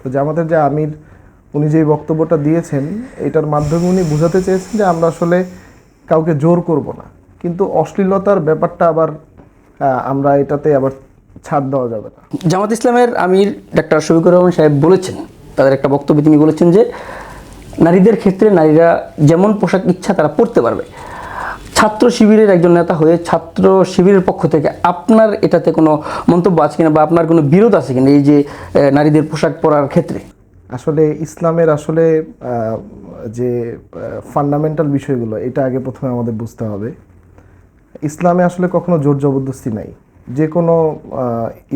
তো জামাতের যে আমির, উনি যেই বক্তব্যটা দিয়েছেন, এটার মাধ্যমে উনি বোঝাতে চেয়েছেন যে আমরা আসলে কাউকে জোর করব না। কিন্তু অশ্লীলতার ব্যাপারটা আবার আমরা এটাতে আবার ছাড় দেওয়া যাবে না। জামাত ইসলামের আমির ডাক্তার শফিকুর রহমান সাহেব বলেছেন, তাদের একটা বক্তব্যে তিনি বলেছেন যে, নারীদের ক্ষেত্রে নারীরা যেমন পোশাক ইচ্ছা তারা পরতে পারবে। ছাত্র শিবিরের একজন নেতা হয়ে ছাত্র শিবিরের পক্ষ থেকে আপনার এটাতে কোনো মন্তব্য আছে কিনা বা আপনার কোনো বিরোধ আছে কিনা এই যে নারীদের পোশাক পরার ক্ষেত্রে? আসলে ইসলামের আসলে যে ফান্ডামেন্টাল বিষয়গুলো, এটা আগে প্রথমে আমাদের বুঝতে হবে। ইসলামে আসলে কখনো জোর জবরদস্তি নাই। যে কোনো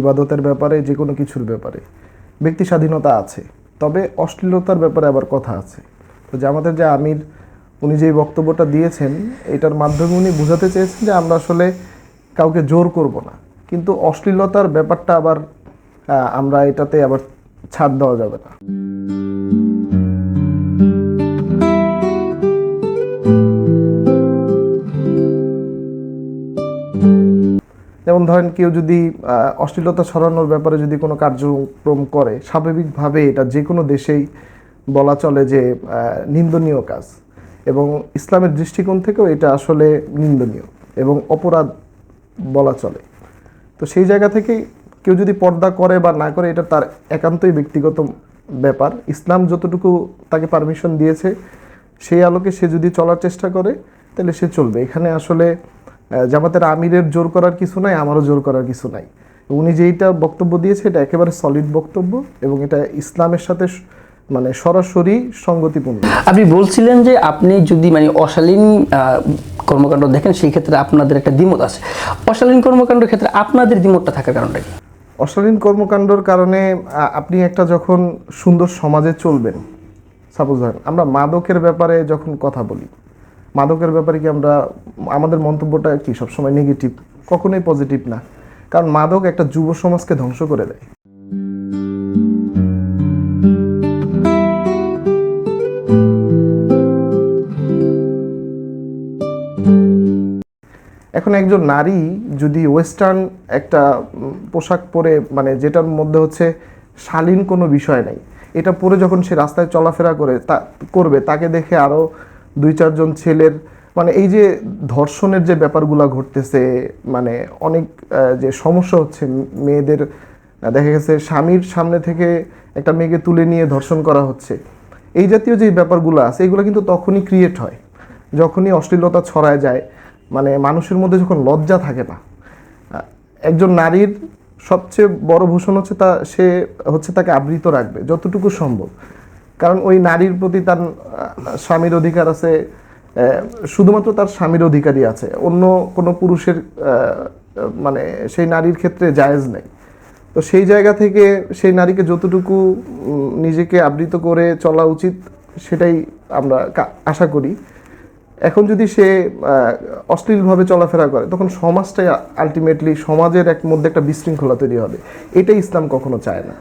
ইবাদতের ব্যাপারে, যে কোনো কিছুর ব্যাপারে। ব্যক্তি স্বাধীনতা আছে। তবে অশ্লীলতার ব্যাপারে আবার কথা আছে। তো যে আমাদের যে আমির উনি যেই বক্তব্যটা দিয়েছেন, এটার মাধ্যমে উনি বোঝাতে চেয়েছেন যে আমরা আসলে কাউকে জোর করব না। কিন্তু অশ্লীলতার ব্যাপারটা আবার আমরা এটাতে আবার ছাড় দেওয়া যাবে না। যেমন ধরেন কেউ যদি অশ্লীলতা ছড়ানোর ব্যাপারে যদি কোনো কার্যক্রম করে, স্বাভাবিকভাবে এটা যে কোনো দেশেই বলা চলে যে নিন্দনীয় কাজ। এবং ইসলামের দৃষ্টিকোণ থেকেও এটা আসলে নিন্দনীয় এবং অপরাধ বলা চলে। তো সেই জায়গা থেকে কেউ যদি পর্দা করে বা না করে, এটা তার একান্তই ব্যক্তিগত ব্যাপার। ইসলাম যতটুকু তাকে পারমিশন দিয়েছে, সেই আলোকে সে যদি চলার চেষ্টা করে, তাহলে সে চলবে। এখানে আসলে জামাতের আমিরের জোর করার কিছু নাই, আমারও জোর করার কিছু নাই। উনি যেইটা বক্তব্য দিয়েছে, এটা একেবারে সলিড বক্তব্য এবং এটা ইসলামের সাথে মানে সরাসরি সঙ্গতিপূর্ণ। আপনি বলছিলেন যে আপনি যদি মানে অশালীন কর্মকাণ্ড দেখেন সেই ক্ষেত্রে আপনাদের একটা দ্বিমত আছে। অশালীন কর্মকাণ্ডের ক্ষেত্রে আপনাদের দ্বিমতটা থাকার কারণটা কি? অশালীন কর্মকাণ্ডর কারণে আপনি একটা যখন সুন্দর সমাজে চলবেন সাপোজ ধরেন আমরা মাদকের ব্যাপারে যখন কথা বলি মাদকের ব্যাপারে কি আমরা আমাদের মন্তব্যটা কি সবসময় নেগেটিভ কখনোই পজিটিভ না। কারণ মাদক একটা যুব সমাজকে ধ্বংস করে দেয়। এখন একজন নারী যদি ওয়েস্টার্ন একটা পোশাক পরে মানে যেটার মধ্যে হচ্ছে শালীন কোনো বিষয় নাই, এটা পরে যখন সে রাস্তায় চলাফেরা করে, তা, করবে, তাকে দেখে আরও দুই চারজন ছেলের মানে এই যে ধর্ষণের যে ব্যাপারগুলো ঘটতেছে মানে অনেক যে সমস্যা হচ্ছে মেয়েদের, দেখা গেছে স্বামীর সামনে থেকে একটা মেয়েকে তুলে নিয়ে ধর্ষণ করা হচ্ছে। এই জাতীয় যে ব্যাপারগুলো আছে, এগুলো কিন্তু তখনই ক্রিয়েট হয়, যখনই অশ্লীলতা ছড়ায় যায় মানে মানুষের মধ্যে যখন লজ্জা থাকে না একজন নারীর সবচেয়ে বড় ভূষণ হচ্ছে তা, সে হচ্ছে তাকে আবৃত রাখবে, যতটুকু সম্ভব। কারণ ওই নারীর প্রতি তার স্বামীর অধিকার আছে শুধুমাত্র তার স্বামীর অধিকারই আছে, অন্য কোনো পুরুষের মানে সেই নারীর ক্ষেত্রে জায়েজ নেই। তো সেই জায়গা থেকে সেই নারীকে যতটুকু নিজেকে আবৃত করে চলা উচিত, সেটাই আমরা আশা করি। এখন যদি সে অশ্লীলভাবে চলাফেরা করে, তখন সমাজটাই আলটিমেটলি সমাজের এক মধ্যে একটা বিশৃঙ্খলা তৈরি হবে। এটাই ইসলাম কখনো চায় না।